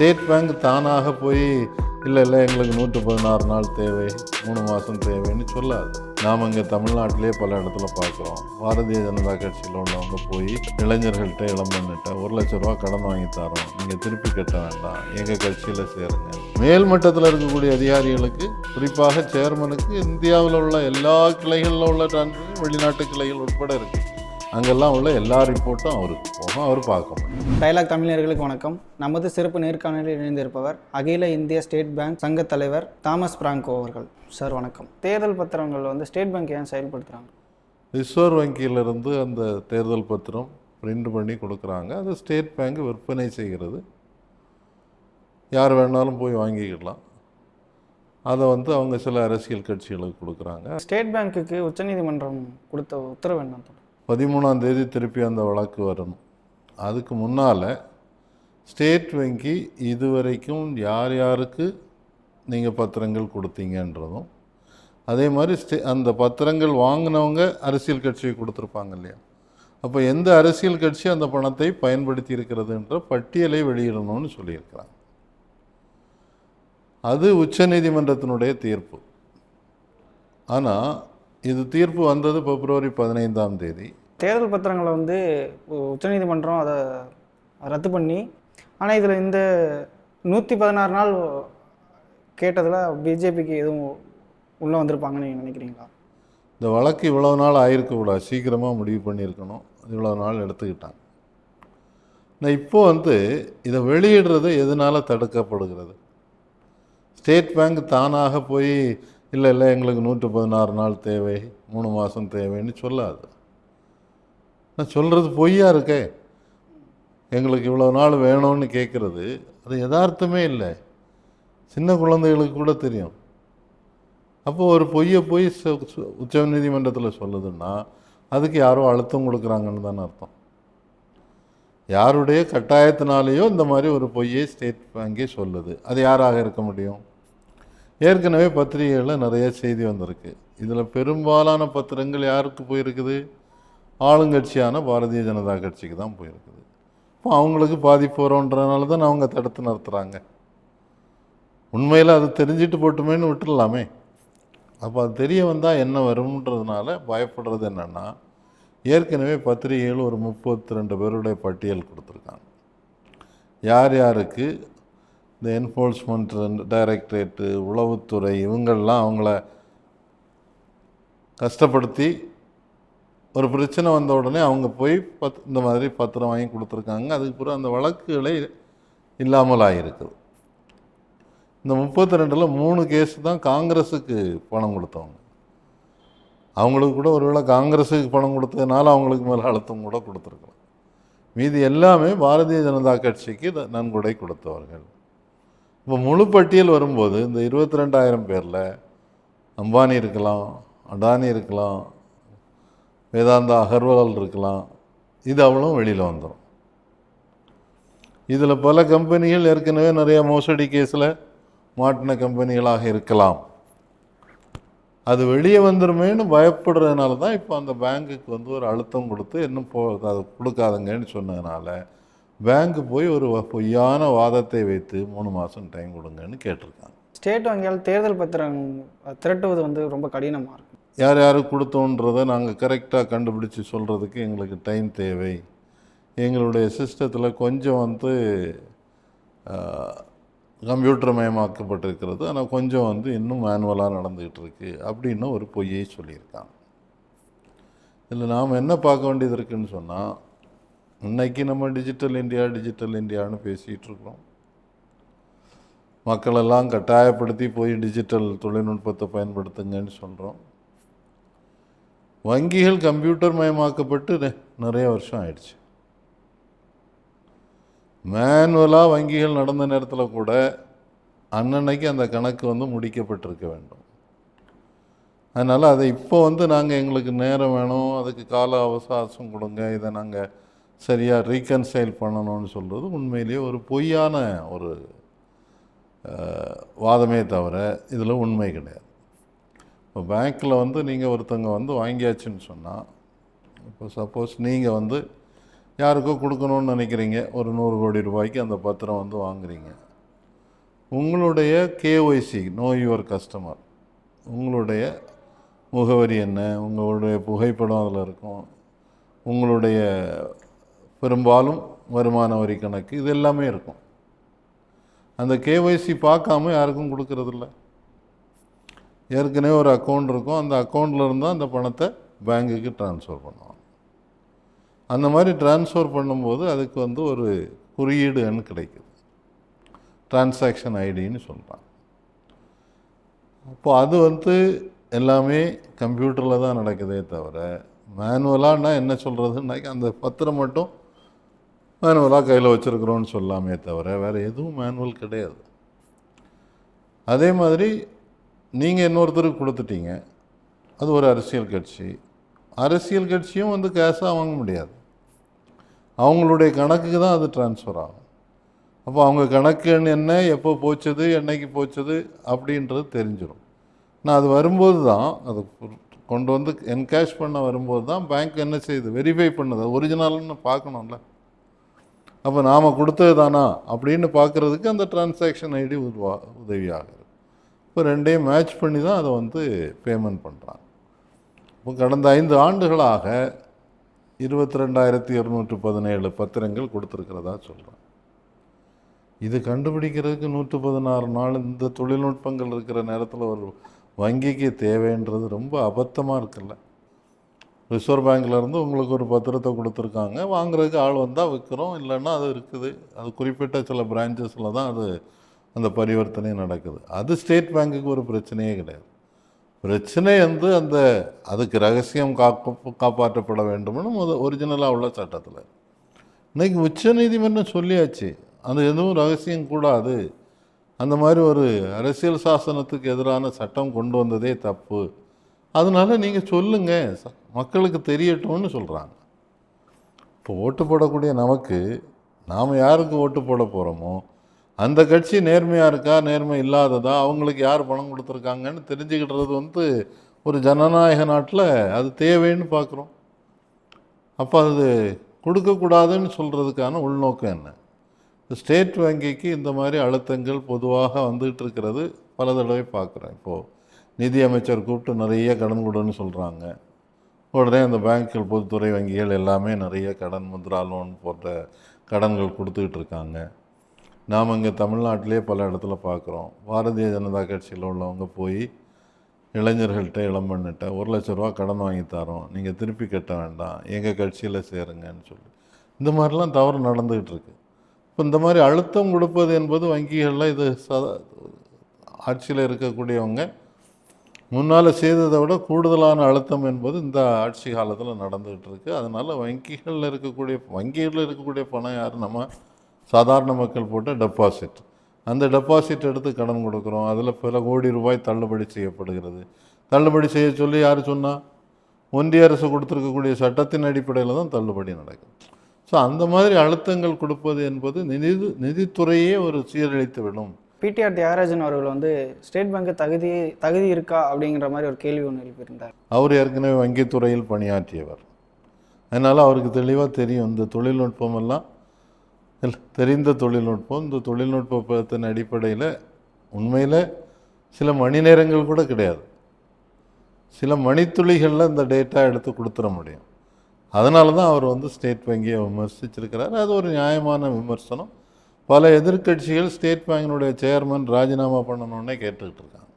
State bank தானாக போய் இல்லை இல்லை எங்களுக்கு நூற்று பதினாறு நாள் தேவை மூணு மாதம் தேவைன்னு சொல்லாது. நாம் இங்கே தமிழ்நாட்டிலே பல இடத்துல பார்க்குறோம். பாரதிய ஜனதா கட்சியில் உள்ளவங்க போய் இளைஞர்கள்ட்ட இளம்பெண்ணிட்ட ஒரு லட்ச ரூபா கடன் வாங்கி தரோம். நீங்கள் திருப்பி கட்ட வேண்டாம். எங்கள் கட்சியில் சேருங்க. மேல்மட்டத்தில் இருக்கக்கூடிய அதிகாரிகளுக்கு குறிப்பாக சேர்மனுக்கு இந்தியாவில் உள்ள எல்லா கிளைகளில் உள்ள டிரான்ஸ்ஃபர் வெளிநாட்டு கிளைகள் உட்பட இருக்குது அங்கெல்லாம் உள்ள எல்லா ரிப்போர்ட்டும் அவருக்கு போகும் அவர் பார்க்க முடியும். டைலாக் தமிழர்களுக்கு வணக்கம். நமது சிறப்பு நேர்காணலில் இணைந்திருப்பவர் அகில இந்திய ஸ்டேட் பேங்க் சங்க தலைவர் தாமஸ் பிராங்கோ அவர்கள். சார் வணக்கம். தேர்தல் பத்திரங்கள் வந்து ஸ்டேட் பேங்க் ஏன் செயல்படுத்துகிறாங்க ரிசர்வ் வங்கியிலிருந்து அந்த தேர்தல் பத்திரம் பிரிண்ட் பண்ணி கொடுக்குறாங்க. அது ஸ்டேட் பேங்க் விற்பனை செய்கிறது. யார் வேணாலும் போய் வாங்கிக்கலாம் அதை வந்து அவங்க சில அரசியல் கட்சிகளுக்கு கொடுக்குறாங்க. ஸ்டேட் பேங்க்குக்கு உச்சநீதிமன்றம் கொடுத்த உத்தரவு என்ன? பதிமூணாம் தேதி திருப்பி அந்த வழக்கு வரணும். அதுக்கு முன்னால் ஸ்டேட் வங்கி இதுவரைக்கும் யார் யாருக்கு நீங்கள் பத்திரங்கள் கொடுத்தீங்கன்றதும் அதே மாதிரி ஸ்டே அந்த பத்திரங்கள் வாங்கினவங்க அரசியல் கட்சியை கொடுத்துருப்பாங்க இல்லையா? அப்போ எந்த அரசியல் கட்சி அந்த பணத்தை பயன்படுத்தி இருக்கிறதுன்ற பட்டியலை வெளியிடணும்னு சொல்லியிருக்கிறாங்க. அது உச்சநீதிமன்றத்தினுடைய தீர்ப்பு. ஆனால் இது தீர்ப்பு வந்தது பிப்ரவரி பதினைந்தாம் தேதி. தேர்தல் பத்திரங்களை வந்து உச்சநீதிமன்றம் அதை ரத்து பண்ணி ஆனால் இதில் இந்த நூற்றி பதினாறு நாள் கேட்டதில் பிஜேபிக்கு எதுவும் உள்ளே வந்திருப்பாங்கன்னு நீங்கள் நினைக்கிறீங்களா? இந்த வழக்கு இவ்வளோ நாள் ஆயிருக்கக்கூடாது சீக்கிரமாக முடிவு பண்ணியிருக்கணும். இவ்வளோ நாள் எடுத்துக்கிட்டாங்க. நான் இப்போ வந்து இதை வெளியிடுறது எதனால் தடுக்கப்படுகிறது? ஸ்டேட் பேங்க் தானாக போய் இல்லை இல்லை எங்களுக்கு நூற்று பதினாறு நாள் தேவை மூணு மாதம் தேவைன்னு சொல்லாது. நான் சொல்கிறது பொய்யா இருக்கே? எங்களுக்கு இவ்வளோ நாள் வேணும்னு கேட்குறது. அது யதார்த்தமே இல்லை. சின்ன குழந்தைகளுக்கு கூட தெரியும். அப்போது ஒரு பொய்யை போய் உச்ச சு- உச்சநீதிமன்றத்தில் சொல்லுதுன்னா அதுக்கு யாரோ அழுத்தம் கொடுக்குறாங்கன்னு தானே அர்த்தம். யாருடைய கட்டாயத்தினாலேயோ இந்த மாதிரி ஒரு பொய்யை ஸ்டேட் வங்கி சொல்லுது. அது யாராக இருக்க முடியும்? ஏற்கனவே பத்திரிகைகளில் நிறைய செய்தி வந்திருக்கு. இதில் பெரும்பாலான பத்திரங்கள் யாருக்கு போயிருக்குது? ஆளுங்கட்சியான பாரதிய ஜனதா கட்சிக்கு தான் போயிருக்குது. இப்போ அவங்களுக்கு பாதிப்பு வரும்ன்றனால தான் அவங்க தடுத்து நிறுத்துகிறாங்க உண்மையில் அது தெரிஞ்சிட்டு போட்டுமேன்னு விட்டுடலாமே. அப்போ அது தெரிய வந்தால் என்ன வரும்ன்றதுனால பயப்படுறது என்னென்னா ஏற்கனவே பத்திரிகைகள் ஒரு முப்பத்தி ரெண்டு பேருடைய பட்டியல் கொடுத்துருக்காங்க. யார் யாருக்கு? இந்த என்ஃபோர்ஸ்மெண்ட் டைரக்டரேட்டு உளவுத்துறை இவங்கள்லாம் அவங்கள கஷ்டப்படுத்தி ஒரு பிரச்சனை வந்த உடனே அவங்க போய் பத் இந்த மாதிரி பத்திரம் வாங்கி கொடுத்துருக்காங்க. அதுக்கு பிறகு அந்த வழக்குகளே இல்லாமல் ஆகிருக்குது இந்த முப்பத்தி ரெண்டில் மூணு கேஸ் தான் காங்கிரஸுக்கு பணம் கொடுத்தவங்க. அவங்களுக்கு கூட ஒருவேளை காங்கிரஸுக்கு பணம் கொடுத்ததுனால அவங்களுக்கு மேலே அழுத்தம் கூட கொடுத்துருக்கலாம். மீதி எல்லாமே பாரதிய ஜனதா கட்சிக்கு த- நன்கொடை கொடுத்தவர்கள். இப்போ முழு பட்டியல் வரும்போது இந்த இருபத்தி ரெண்டாயிரம் பேரில் அம்பானி இருக்கலாம் அடானி இருக்கலாம் வேதாந்தா அகர்வால் இருக்கலாம். இது அவ்வளோ வெளியில் வந்துடும் இதில் பல கம்பெனிகள் ஏற்கனவே நிறைய மோசடி கேஸில் மாட்டின கம்பெனிகளாக இருக்கலாம். அது வெளியே வந்துருமேன்னு பயப்படுறதுனால தான் இப்போ அந்த பேங்க்குக்கு வந்து ஒரு அழுத்தம் கொடுத்து இன்னும் போ அதை கொடுக்காதங்கன்னு சொன்னதுனால பேங்க்கு போய் ஒரு வ- பொய்யான வாதத்தை வைத்து மூணு மாதம் டைம் கொடுங்கன்னு கேட்டிருக்காங்க. ஸ்டேட் வங்கியால் தேர்தல் பத்திரம் திரட்டுவது வந்து ரொம்ப கடினமாக இருக்கும் யார் யாருக்கு கொடுத்தோன்றதை நாங்கள் கரெக்டாக கண்டுபிடிச்சு சொல்கிறதுக்கு எங்களுக்கு டைம் தேவை. எங்களுடைய சிஸ்டத்தில் கொஞ்சம் வந்து கம்ப்யூட்டர் மயமாக்கப்பட்டிருக்கிறது. ஆனால் கொஞ்சம் வந்து இன்னும் மேனுவலாக நடந்துக்கிட்டு இருக்கு அப்படின்னு ஒரு பொய்யை சொல்லியிருக்காங்க. இதில் நாம் என்ன பார்க்க வேண்டியது இருக்குதுன்னு சொன்னால் இன்னைக்கு நம்ம டிஜிட்டல் இந்தியா டிஜிட்டல் இந்தியான்னு பேசிகிட்டு இருக்கிறோம். மக்களெல்லாம் கட்டாயப்படுத்தி போய் டிஜிட்டல் தொழில்நுட்பத்தை பயன்படுத்துங்கன்னு சொல்கிறோம் வங்கிகள் கம்ப்யூட்டர் மயமாக்கப்பட்டு நிறைய வருஷம் ஆயிடுச்சு. மேனுவலாக வங்கிகள் நடந்த நேரத்தில் கூட அன்னன்னைக்கு அந்த கணக்கு வந்து முடிக்கப்பட்டிருக்க வேண்டும். அதனால் அதை இப்போ வந்து நாங்கள் எங்களுக்கு நேரம் வேணும் அதுக்கு கால அவசாசம் கொடுங்க இதை நாங்கள் சரியாக ரீகன்சைல் பண்ணணும்னு சொல்கிறது உண்மையிலேயே ஒரு பொய்யான ஒரு வாதமே தவிர இதில் உண்மை கிடையாது. இப்போ பேங்க்கில் வந்து நீங்கள் ஒருத்தங்க வந்து வாங்கியாச்சுன்னு சொன்னால் இப்போ சப்போஸ் நீங்கள் வந்து யாருக்கோ கொடுக்கணும்னு நினைக்கிறீங்க. ஒரு நூறு கோடி ரூபாய்க்கு அந்த பத்திரம் வந்து வாங்குறீங்க. உங்களுடைய கேஒய்சி நோ யுவர் கஸ்டமர் உங்களுடைய முகவரி என்ன? உங்களுடைய புகைப்படம் அதில் இருக்கும். உங்களுடைய பெரும்பாலும் வருமான வரி கணக்கு இது எல்லாமே இருக்கும். அந்த கேஒய்சி பார்க்காம யாருக்கும் கொடுக்கறதில்ல. ஏற்கனவே ஒரு அக்கௌண்ட் இருக்கும். அந்த அக்கௌண்ட்டில் இருந்தால் அந்த பணத்தை பேங்குக்கு ட்ரான்ஸ்ஃபர் பண்ணுவாங்க. அந்த மாதிரி ட்ரான்ஸ்ஃபர் பண்ணும்போது அதுக்கு வந்து ஒரு குறியீடு எண் கிடைக்குது. டிரான்சாக்ஷன் ஐடின்னு சொல்கிறாங்க அப்போ அது வந்து எல்லாமே கம்ப்யூட்டரில் தான் நடக்குதே தவிர மேனுவலாகனா என்ன சொல்கிறதுனாக்கி அந்த பத்திரம் மட்டும் மேனுவலாக கையில் வச்சுருக்குறோன்னு சொல்லாமே தவிர வேறு எதுவும் மேனுவல் கிடையாது. அதே மாதிரி நீங்கள் இன்னொருத்தருக்கு கொடுத்துட்டீங்க. அது ஒரு அரசியல் கட்சி. அரசியல் கட்சியும் வந்து கேஷாக வாங்க முடியாது. அவங்களுடைய கணக்குக்கு தான் அது ட்ரான்ஸ்ஃபர் ஆகும். அப்போ அவங்க கணக்கு என்ன எப்போ போச்சது என்னைக்கு போச்சது அப்படின்றது தெரிஞ்சிடும் நான் அது வரும்போது தான் அது கொண்டு வந்து என்கேஷ் பண்ண வரும்போது தான் பேங்க் என்ன செய்யுது வெரிஃபை பண்ணுது. ஒரிஜினல்னு பார்க்கணும்ல. அப்போ நாம் கொடுத்தது தானா? அப்படின்னு பார்க்குறதுக்கு அந்த டிரான்சாக்ஷன் ஐடி உதவியாகும் உதவியாகுது. இப்போ ரெண்டையும் மேட்ச் பண்ணி தான் அதை வந்து பேமெண்ட் பண்ணுறாங்க இப்போ கடந்த ஐந்து ஆண்டுகளாக இருபத்தி ரெண்டாயிரத்தி இரநூற்று பதினேழு பத்திரங்கள் கொடுத்துருக்கிறதா சொல்கிறேன் இது கண்டுபிடிக்கிறதுக்கு நூற்று பதினாறு நாள் இந்த தொழில்நுட்பங்கள் இருக்கிற நேரத்தில் ஒரு வங்கிக்கு தேவைன்றது ரொம்ப அபத்தமாக இருக்குல்ல. ரிசர்வ் பேங்க்லேருந்து உங்களுக்கு ஒரு பத்திரத்தை கொடுத்துருக்காங்க வாங்குறதுக்கு ஆள் வந்தால் விற்கிறோம் இல்லைன்னா அது இருக்குது. அது குறிப்பிட்ட சில பிரான்ச்சஸில் தான் அது அந்த பரிவர்த்தனை நடக்குது. அது ஸ்டேட் பேங்க்குக்கு ஒரு பிரச்சனையே கிடையாது. பிரச்சனை வந்து அந்த அதுக்கு ரகசியம் காக்க காப்பாற்றப்பட வேண்டும்னு முத ஒரிஜினலாக உள்ள சட்டத்தில். இன்னைக்கு உச்சநீதிமன்றம் சொல்லியாச்சு. அது எதுவும் ரகசியம் கூடாது. அந்த மாதிரி ஒரு அரசியல் சாசனத்துக்கு எதிரான சட்டம் கொண்டு வந்ததே தப்பு. அதனால் நீங்கள் சொல்லுங்கள் ச- மக்களுக்கு தெரியட்டும்னு சொல்கிறாங்க இப்போ ஓட்டு போடக்கூடிய நமக்கு நாம் யாருக்கு ஓட்டு போட போகிறோமோ அந்த கட்சி நேர்மையாக இருக்கா நேர்மை இல்லாததா? அவங்களுக்கு யார் பணம் கொடுத்துருக்காங்கன்னு தெரிஞ்சுக்கிட்டுறது வந்து ஒரு ஜனநாயக நாட்டில் அது தேவைன்னு பார்க்குறோம் அப்போ அது கொடுக்கக்கூடாதுன்னு சொல்கிறதுக்கான உள்நோக்கம் என்ன? ஸ்டேட் வங்கிக்கு இந்த மாதிரி அழுத்தங்கள் பொதுவாக வந்துகிட்டு இருக்கிறது பல தடவை பார்க்குறேன் இப்போது நிதி அமைச்சர் கூப்பிட்டு நிறைய கடன் கொடுன்னு சொல்கிறாங்க உடனே அந்த பேங்க்கில் பொதுத்துறை வங்கிகள் எல்லாமே நிறைய கடன் முத்ரா லோன் போன்ற கடன்கள் கொடுத்துக்கிட்டு இருக்காங்க. நாம் இங்கே தமிழ்நாட்டிலே பல இடத்துல பார்க்குறோம். பாரதிய ஜனதா கட்சியில் உள்ளவங்க போய் இளைஞர்கள்ட்ட இளம்பண்ணிட்ட ஒரு லட்ச ரூபா கடன் வாங்கி தரோம். நீங்கள் திருப்பி கட்ட வேண்டாம். எங்கள் கட்சியில் சேருங்கன்னு சொல்லி. இந்த மாதிரிலாம் தவறு நடந்துக்கிட்டு இருக்கு. இப்போ இந்த மாதிரி அழுத்தம் கொடுப்பது என்பது வங்கிகளில் இது சதா ஆட்சியில் இருக்கக்கூடியவங்க முன்னால் செய்ததை விட கூடுதலான அழுத்தம் என்பது இந்த ஆட்சி காலத்தில் நடந்துகிட்டு இருக்குது அதனால் வங்கிகளில் இருக்கக்கூடிய வங்கிகளில் இருக்கக்கூடிய பணம் யார்? நம்ம சாதாரண மக்கள் போட்ட டெபாசிட் அந்த டெபாசிட் எடுத்து கடன் கொடுக்குறோம். அதில் பல கோடி ரூபாய் தள்ளுபடி செய்யப்படுகிறது. தள்ளுபடி செய்ய சொல்லி யார் சொன்னா? ஒன்றிய அரசு கொடுத்துருக்கக்கூடிய சட்டத்தின் அடிப்படையில் தான் தள்ளுபடி நடக்குது. ஸோ அந்த மாதிரி அழுத்தங்கள் கொடுப்பது என்பது நிதி நிதித்துறையே ஒரு சீரழித்து விடும். பிடிஆர் தியாகராஜன் அவர்கள் வந்து ஸ்டேட் பேங்க் தகுதி தகுதி இருக்கா? அப்படிங்கிற மாதிரி ஒரு கேள்வி ஒன்று எழுப்பியிருந்தார். அவர் ஏற்கனவே வங்கித்துறையில் பணியாற்றியவர். அதனால் அவருக்கு தெளிவாக தெரியும். இந்த தொழில்நுட்பம் எல்லாம் தெரிந்த தொழில்நுட்பம் இந்த தொழில்நுட்பத்தின் அடிப்படையில் உண்மையில் சில மணி நேரங்கள் கூட கிடையாது. சில மணித்துளிகளில் இந்த டேட்டா எடுத்து கொடுத்துட முடியும். அதனால தான் அவர் வந்து ஸ்டேட் வங்கியை விமர்சிச்சிருக்கிறார். அது ஒரு நியாயமான விமர்சனம். பல எதிர்க்கட்சிகள் ஸ்டேட் பேங்கினுடைய சேர்மன் ராஜினாமா பண்ணணுன்னே கேட்டுக்கிட்டு இருக்காங்க.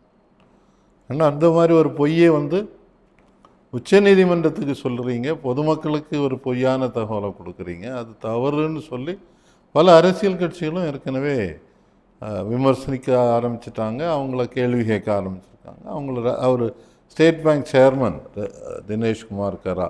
ஏன்னா அந்த மாதிரி ஒரு பொய்யை வந்து உச்சநீதிமன்றத்துக்கு சொல்கிறீங்க பொதுமக்களுக்கு ஒரு பொய்யான தகவலை கொடுக்குறீங்க அது தவறுன்னு சொல்லி பல அரசியல் கட்சிகளும் ஏற்கனவே விமர்சனிக்க ஆரம்பிச்சிட்டாங்க. அவங்கள கேள்வி கேட்க ஆரம்பிச்சிருக்காங்க. அவங்கள அவர் state bank chairman Dinesh Kumar Khara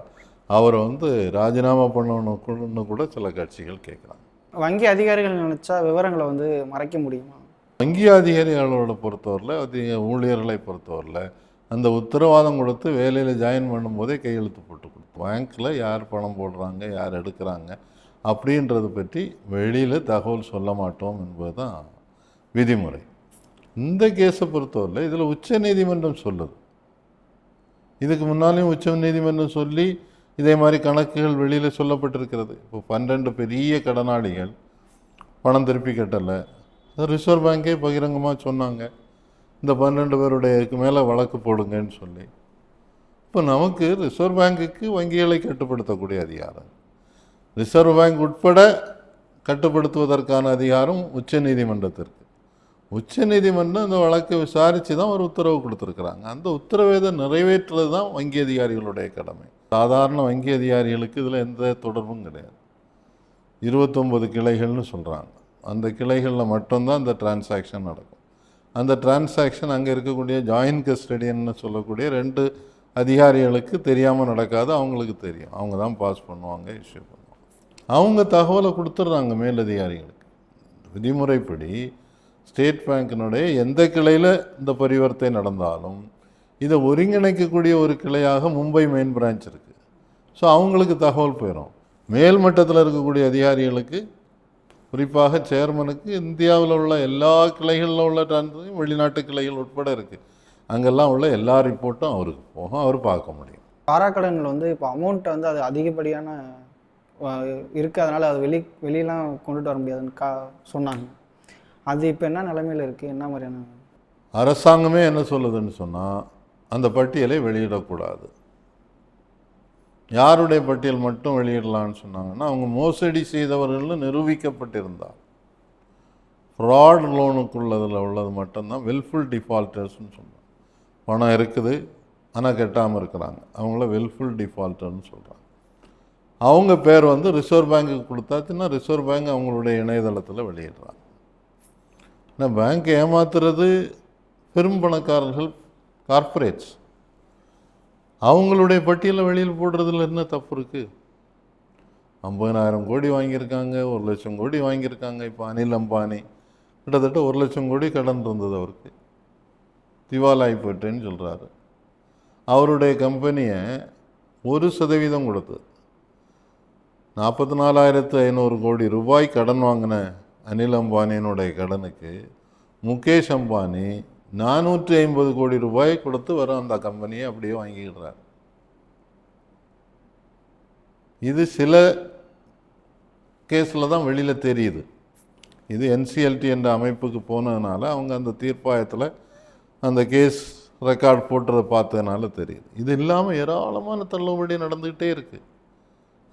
அவரை வந்து ராஜினாமா பண்ணணும்னு கூட சில கட்சிகள் கேட்குறாங்க. வங்கி அதிகாரிகள் நினைச்சா விவரங்களை வந்து மறைக்க முடியுமா? வங்கி அதிகாரிகளோட பொறுத்தவரையில் ஊழியர்களை பொறுத்தவரையில் அந்த உத்தரவாதம் கொடுத்து வேலையில் ஜாயின் பண்ணும்போதே கையெழுத்து போட்டு கொடுத்து பேங்க்கில் யார் பணம் போடுறாங்க யார் எடுக்கிறாங்க? அப்படின்றத பற்றி வெளியில் தகவல் சொல்ல மாட்டோம் என்பது தான் விதிமுறை. இந்த கேஸை பொறுத்தவரை இதில் உச்ச நீதிமன்றம் சொல்லுது. இதுக்கு முன்னாலேயும் உச்ச நீதிமன்றம் சொல்லி இதே மாதிரி கணக்குகள் வெளியில் சொல்லப்பட்டிருக்கிறது. இப்போ பன்னெண்டு பெரிய கடனாளிகள் பணம் திருப்பி கட்டலை. ரிசர்வ் பேங்கே பகிரங்கமாக சொன்னாங்க. இந்த பன்னெண்டு பேருடைய மேலே வழக்கு போடுங்கன்னு சொல்லி. இப்போ நமக்கு ரிசர்வ் பேங்குக்கு வங்கிகளை கட்டுப்படுத்தக்கூடிய அதிகாரம். ரிசர்வ் பேங்க் உட்பட கட்டுப்படுத்துவதற்கான அதிகாரம் உச்ச நீதிமன்றத்திற்கு. உச்ச நீதிமன்றம் இந்த வழக்கை விசாரித்து தான் ஒரு உத்தரவு கொடுத்துருக்குறாங்க. அந்த உத்தரவை நிறைவேற்றுறது தான் வங்கி அதிகாரிகளுடைய கடமை. சாதாரண வங்கி அதிகாரிகளுக்கு இதில் எந்த தொடர்பும் கிடையாது. இருபத்தொம்பது கிளைகள்னு சொல்கிறாங்க அந்த கிளைகளில் மட்டும்தான் இந்த டிரான்சாக்ஷன் நடக்கும். அந்த டிரான்சாக்ஷன் அங்கே இருக்கக்கூடிய ஜாயின்ட் கஸ்டடியன்னு சொல்லக்கூடிய ரெண்டு அதிகாரிகளுக்கு தெரியாமல் நடக்காது அவங்களுக்கு தெரியும். அவங்க தான் பாஸ் பண்ணுவாங்க இஷ்யூ பண்ணுவாங்க. அவங்க தகவலை கொடுத்துட்றாங்க மேலதிகாரிகளுக்கு. விதிமுறைப்படி ஸ்டேட் பேங்கினுடைய எந்த கிளையில் இந்த பரிவர்த்தை நடந்தாலும் இதை ஒருங்கிணைக்கக்கூடிய ஒரு கிளையாக மும்பை மெயின் பிரான்ச் இருக்குது ஸோ அவங்களுக்கு தகவல் போயிடும் மேல் மட்டத்தில் இருக்கக்கூடிய அதிகாரிகளுக்கு குறிப்பாக சேர்மனுக்கு இந்தியாவில் உள்ள எல்லா கிளைகளில் உள்ள டிரான்சாக்ஷன் வெளிநாட்டு கிளைகள் உட்பட இருக்குது அங்கெல்லாம் உள்ள எல்லா ரிப்போர்ட்டும் அவருக்கு போகும் அவர் பார்க்க முடியும். வாராக்கடன்கள் வந்து இப்போ அமௌண்ட் வந்து அது அதிகப்படியான இருக்குது அதனால் அது வெளி வெளியெலாம் கொண்டுட்டு வர முடியாதுன்னு கா சொன்னாங்க. அது இப்போ என்ன நிலமையில இருக்குது என்ன மாதிரியான? அரசாங்கமே என்ன சொல்லுதுன்னு சொன்னால் அந்த பட்டியலை வெளியிடக்கூடாது. யாருடைய பட்டியல் மட்டும் வெளியிடலான்னு சொன்னாங்கன்னா அவங்க மோசடி செய்தவர்கள் நிரூபிக்கப்பட்டிருந்தார் ஃப்ராட் லோனுக்குள்ளதில் உள்ளது மட்டும்தான் வெல்ஃபுல் டிஃபால்ட்டர்ஸ்னு சொல்கிறாங்க பணம் இருக்குது ஆனால் கட்டாமல் இருக்கிறாங்க. அவங்கள வெல்ஃபுல் டிஃபால்ட்டர்னு சொல்கிறாங்க அவங்க பேர் வந்து ரிசர்வ் பேங்க்குக்கு கொடுத்தாச்சுன்னா ரிசர்வ் பேங்க் அவங்களுடைய இணையதளத்தில் வெளியிடுறாங்க. ஏன்னா பேங்க் ஏமாத்துறது பெரும் பணக்காரர்கள் கார்ப்பரேட்ஸ். அவங்களுடைய பட்டியலை வெளியில் போடுறதுல என்ன தப்பு இருக்குது ஐம்பதனாயிரம் கோடி வாங்கியிருக்காங்க ஒரு லட்சம் கோடி வாங்கியிருக்காங்க இப்போ அனில் அம்பானி. கிட்டத்தட்ட ஒரு லட்சம் கோடி கடன் இருந்தது அவருக்கு. திவாலாய் போயிட்டேன்னு சொல்கிறாரு அவருடைய கம்பெனியை ஒரு சதவீதம் கொடுத்து நாற்பத்தி நாலாயிரத்து ஐநூறு கோடி ரூபாய் கடன் வாங்கின அனில் அம்பானியினுடைய கடனுக்கு முகேஷ் அம்பானி நானூற்றி ஐம்பது கோடி ரூபாய் கொடுத்து வரும் அந்த கம்பெனியை அப்படியே வாங்கிக்கிடுறார். இது சில கேஸில் தான் வெளியில் தெரியுது. இது என்சிஎல்டி என்ற அமைப்புக்கு போனதுனால அவங்க அந்த தீர்ப்பாயத்தில் அந்த கேஸ் ரெக்கார்ட் போட்டுறதை பார்த்ததுனால தெரியுது. இது இல்லாமல் ஏராளமான தள்ளுபடி நடந்துக்கிட்டே இருக்குது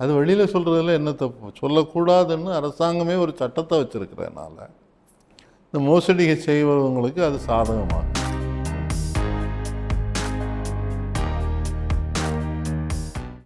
அது வெளியில் சொல்கிறதுல என்ன தப்பு? சொல்லக்கூடாதுன்னு அரசாங்கமே ஒரு சட்டத்தை வச்சுருக்கிறதுனால இந்த மோசடியை செய்வவங்களுக்கு அது சாதகமாகும்.